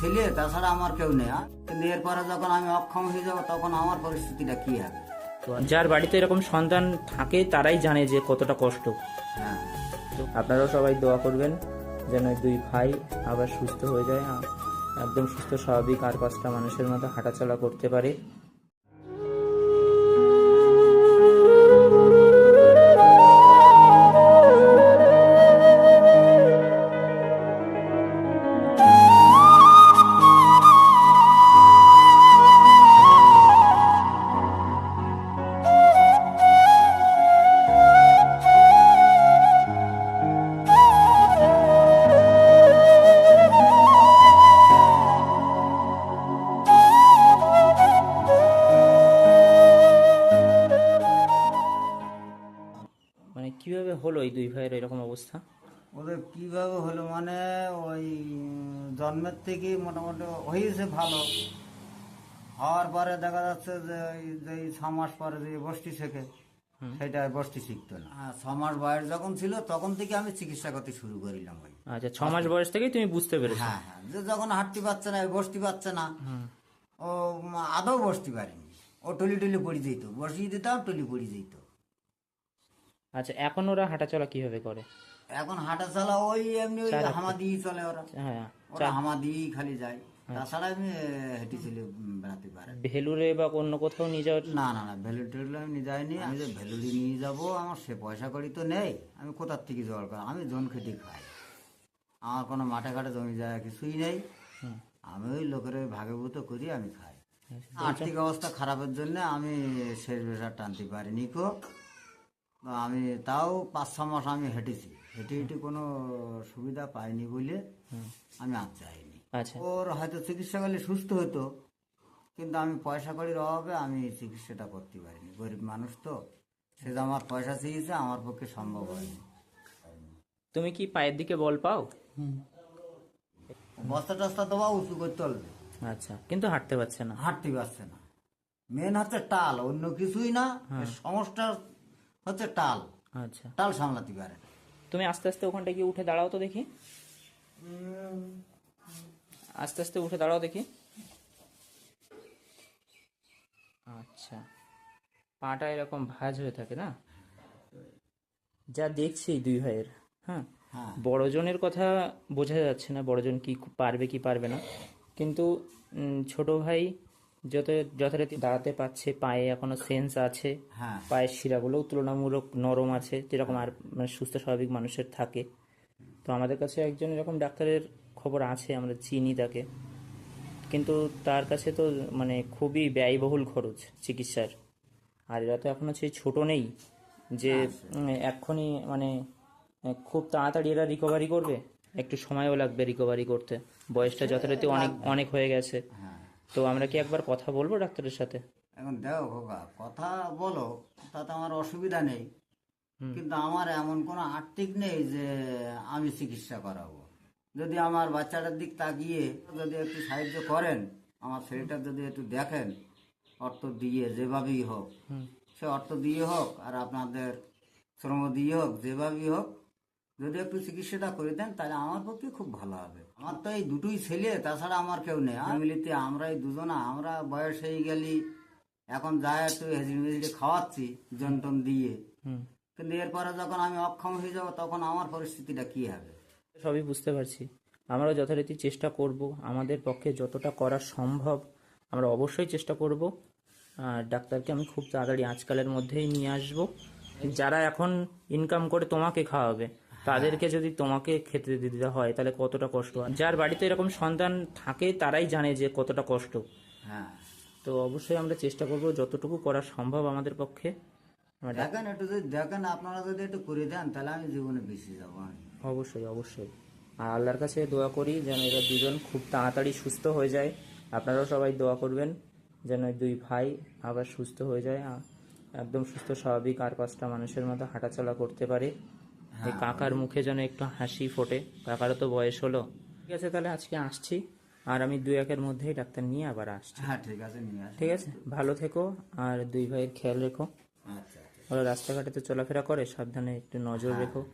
ছেলে তাছাড়া আমার কেউ নেই আর। কিন্তু এরপরে যখন আমি অক্ষম হয়ে যাব তখন আমার পরিস্থিতিটা কি হবে? যার বাড়িতে এরকম সন্তান থাকে তারাই জানে যে কতটা কষ্ট। হ্যাঁ। আপনারাও সবাই দোয়া করবেন যেন দুই ভাই আবার সুস্থ হয়ে যায় একদম সুস্থ স্বাভাবিক আর পাঁচটা মানুষের মতো হাঁটাচলা করতে পারে। কীভাবে হলো এই দুই ভাইয়ের এরকম অবস্থা? ওদের কীভাবে হলো মানে ওই জন্মের থেকে মোটামুটি হয়েছে ভালো। হওয়ার পরে দেখা যাচ্ছে যে যে ছ মাস পরে যে বস্তি শেখে সেটা বস্তি শিখতো না। ছ মাস বয়স যখন ছিল তখন থেকে আমি চিকিৎসা করতে শুরু করিলাম ওই আচ্ছা ছ মাস বয়স থেকেই তুমি বুঝতে পেরেছ? হ্যাঁ হ্যাঁ। যে যখন হাঁটতে পারছে না বসতে পারছে না ও আদৌ বসতে পারেনি। ও টলি টলি পড়ে যেত। বসিয়ে দিতাম টলি পড়ে যেত। আচ্ছা এখন ওরা হাঁটাচলা কীভাবে করে? এখন হাঁটা চলা ওই এমনি ওই হামা দিয়েই চলে ওরা। হ্যাঁ ওরা হামা দিয়েই খালি যায়। তাছাড়া আমি হেঁটে চলে বেড়াতে পারে। ভেলুরে বা অন্য কোথাও নিয়ে যাওয়ার না না না ভ্যালু টেলু আমি নিয়ে যাইনি আমি যে ভ্যালুলি নিয়ে যাব আমার সে পয়সা করি তো নেই। আমি কোথার থেকে জোগাড় করি? আমি জন খেটে খাই। আমার কোনো মাঠে ঘাটে জমি জায়গা কিছুই নেই। আমি ওই লোকের ওই ভাগেভূত করি আমি খাই। আর্থিক অবস্থা খারাপের জন্য আমি শেষ বেশা টানতে পারিনি কো। আমি তাও পাঁচ ছ মাস আমি হেঁটেছি। হেঁটে হেঁটে কোনো সুবিধা পাইনি বলে আমি আর যাইনি। আচ্ছা। ওর হয়তো চিকিৎসা করলে সুস্থ হতো কিন্তু আমি পয়সা কড়ির অভাবে আমি চিকিৎসাটা করতে পারিনি। গরিব মানুষ তো সে যে আমার পয়সা চেয়েছে আমার পক্ষে সম্ভব হয়নি। তুমি কি পায়ের দিকে বল পাও? বস্তা টস্তা দেওয়া উঁচু করতে হবে আচ্ছা কিন্তু হাঁটতে পারছে না। হাঁটতে পারছে না। মেন হচ্ছে টাল অন্য কিছুই না। এর সমস্যা হচ্ছে টাল। আচ্ছা। টাল সামলাতে পারে না। তুমি আস্তে আস্তে ওখানটা গিয়ে উঠে দাঁড়াও তো দেখি। আস্তে আস্তে উঠে দাঁড়াও দেখি। আচ্ছা। পাটা এরকম ভাজ হয়ে থাকে না? যা দেখছি এই দুই ভাইয়ের হ্যাঁ? হ্যাঁ। বড়জনের কথা বোঝা যাচ্ছে না বড়জন কি পারবে কি পারবে না। কিন্তু ছোট ভাই যত যথারীতি দাঁড়াতে পারছে পায়ে এখনও সেন্স আছে হ্যাঁ। পায়ের শিরাগুলোও তুলনামূলক নরম আছে যেরকম আর মানে সুস্থ স্বাভাবিক মানুষের থাকে। তো আমাদের কাছে একজন এরকম ডাক্তারের খবর আছে আমরা চিনি তাকে। কিন্তু তার কাছে তো মানে খুবই ব্যয়বহুল খরচ চিকিৎসার। আর এরা তো এখনও সেই ছোট নেই যে উম, এক্ষুনি মানে খুব তাড়াতাড়ি এরা রিকভারি করবে। একটু সময়ও লাগবে রিকভারি করতে। বয়সটা যথারীতি অনেক অনেক হয়ে গেছে। হ্যাঁ তো আমরা কি একবার কথা বলব ডাক্তারের সাথে? এখন দেখো খোকা কথা বলো তাতে আমার অসুবিধা নেই। কিন্তু আমার এমন কোনো আর্থিক নেই যে আমি চিকিৎসা করাবো। যদি আমার বাচ্চাটার দিক তাকিয়ে যদি একটু সাহায্য করেন আমার ছেলেটা যদি একটু দেখেন অর্থ দিয়ে যেভাবেই হোক সে অর্থ দিয়ে হোক আর আপনাদের শ্রম দিয়ে হোক যেভাবেই হোক যদি একটু চিকিৎসাটা করে দেন তাহলে আমার পক্ষে খুব ভালো হবে। আমার তো এই দুটোই ছেলে তাছাড়া আমার কেউ নেই। ফ্যামিলিতে আমরা এই দুজনা আমরা বয়স হয়ে গেলি এখন যা একটু হেজিড়ি মেজিড়ি খাওয়াচ্ছি জন্টন দিয়ে। হুম। কিন্তু এরপরে যখন আমি অক্ষম হয়ে যাব তখন আমার পরিস্থিতিটা কি হবে? সবই বুঝতে পারছি। আমরাও যথারীতি চেষ্টা করব আমাদের পক্ষে যতটা করা সম্ভব আমরা অবশ্যই চেষ্টা করব। আর ডাক্তারকে আমি খুব তাড়াতাড়ি আজকালের মধ্যেই নিয়ে আসব। যারা এখন ইনকাম করে তোমাকে খাওয়াবে তাদেরকে যদি তোমাকে খেতে দিতে হয় তাহলে কতটা কষ্ট? হয় যার বাড়িতে এরকম সন্তান থাকে তারাই জানে যে কতটা কষ্ট। হ্যাঁ। তো অবশ্যই আমরা চেষ্টা করব যতটুকু করা সম্ভব আমাদের পক্ষে। দেখেন একটু যদি দেখেন আপনারা যদি একটু করে দেন তাহলে আমি জীবনে বেঁচে যাব অবশ্যই অবশ্যই। আর আল্লাহর কাছে দোয়া করি যেন এরা দুজন খুব তাড়াতাড়ি সুস্থ হয়ে যায়। আপনারাও সবাই দোয়া করবেন যেন দুই ভাই আবার সুস্থ হয়ে যায়। একদম সুস্থ স্বাভাবিক আর পাঁচটা মানুষের মতো হাঁটাচলা করতে পারে। কাকার মুখে যেন একটু হাসি ফোটে। কাকারও তো বয়স হলো। ঠিক আছে তাহলে আজকে আসছি। আর আমি দুই একের মধ্যেই ডাক্তার নিয়ে আবার আসছি। হ্যাঁ ঠিক আছে নিয়ে আসি। ঠিক আছে? ভালো থেকো আর দুই ভাইয়ের খেয়াল রেখো। আচ্ছা আচ্ছা। ওরা রাস্তাঘাটে তো চলাফেরা করে সাবধানে একটু নজর রেখো।